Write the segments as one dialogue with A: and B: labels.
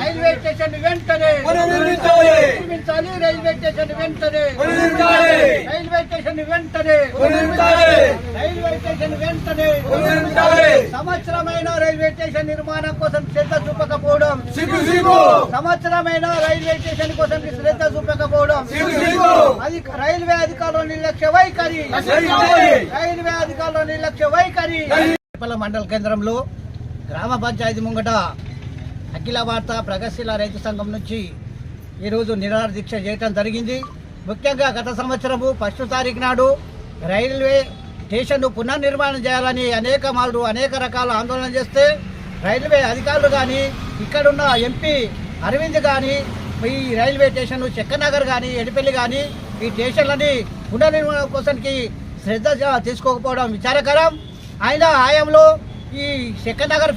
A: Railway station వెంటనే.
B: నిర్మించాలి
A: railway station వెంటనే. రైల్వే స్టేషన్ వెంటనే.
B: రైల్వే స్టేషన్ వెంటనే.
A: సంవత్సరమైన రైల్వే స్టేషన్ నిర్మాణం కోసం శ్రద్ధ చూపకపోవడం. సంవత్సరమైన రైల్వే స్టేషన్ కోసం శ్రద్ధ చూపకపోవడం. అది రైల్వే అధికారుల నిర్లక్ష్య వైఖరి. రైల్వే అధికారుల నిర్లక్ష్య వైఖరి. మండల కేంద్రంలో గ్రామ పంచాయతీ ముంగట అఖిల భారత ప్రగతిశీల రైతు సంఘం నుంచి ఈరోజు నిరాహార దీక్ష చేయటం జరిగింది. ముఖ్యంగా గత సంవత్సరము ఫస్ట్ తారీఖు నాడు రైల్వే స్టేషన్ను పునర్నిర్మాణం చేయాలని అనేక మార్లు అనేక రకాల ఆందోళన చేస్తే రైల్వే అధికారులు కానీ ఇక్కడున్న ఎంపీ అరవింద్ కానీ ఈ రైల్వే స్టేషన్ చెక్కనగర్ కానీ ఎడిపల్లి కానీ ఈ స్టేషన్లని పునర్నిర్మాణం కోసానికి శ్రద్ధ తీసుకోకపోవడం విచారకరం. ఆయన ఆయంలో ఈ Chekkanagar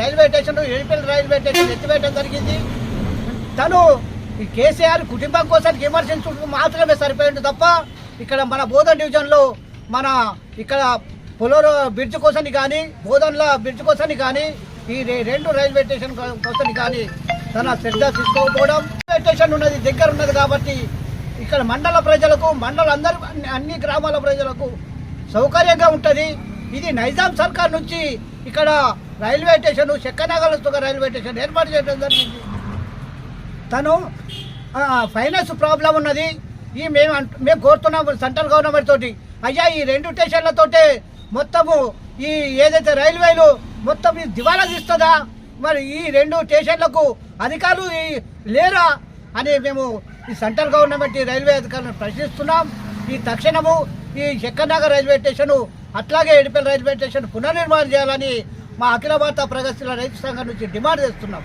A: railway station Edipalli railway station ఎత్తివేయడం జరిగింది. తను ఈ కేసీఆర్ కుటుంబం కోసం విమర్శించుకుంటూ మాత్రమే సరిపోయింది తప్ప ఇక్కడ మన బోధన్ డివిజన్లో మన ఇక్కడ పొలోరో బ్రిడ్జ్ కోసం కానీ బోధన్ల బ్రిడ్జ్ కోసం కానీ ఈ రెండు రైల్వే స్టేషన్ కోసం కానీ తన శ్రద్ధ తీసుకోకపోవడం. రైల్వే స్టేషన్ ఉన్నది దగ్గర ఉన్నది కాబట్టి ఇక్కడ మండల ప్రజలకు మండల అందరు అన్ని గ్రామాల ప్రజలకు సౌకర్యంగా ఉంటుంది. ఇది నైజాం సర్కార్ నుంచి ఇక్కడ railway station Chekkanagar railway station ఏర్పాటు చేయడం జరిగింది. తను ఫైనాన్స్ ప్రాబ్లం ఉన్నది. ఈ మేము అంట- మేము కోరుతున్నాం సెంట్రల్ గవర్నమెంట్ తోటి. అయ్యా ఈ రెండు స్టేషన్లతోటే మొత్తము ఈ ఏదైతే రైల్వేలు మొత్తం ఈ దివాలా తీస్తుందా? మరి ఈ రెండు స్టేషన్లకు అధికారులు లేరా అని మేము ఈ సెంట్రల్ గవర్నమెంట్ ఈ రైల్వే అధికారులను ప్రశ్నిస్తున్నాం. ఈ తక్షణము ఈ చెక్కనగర్ రైల్వే స్టేషను అట్లాగే ఎడిపల్ రైల్వే స్టేషన్ పునర్నిర్మాణం చేయాలని మా అఖిల భారత ప్రగతిశీల రైతు సంఘం నుంచి డిమాండ్ చేస్తున్నాం.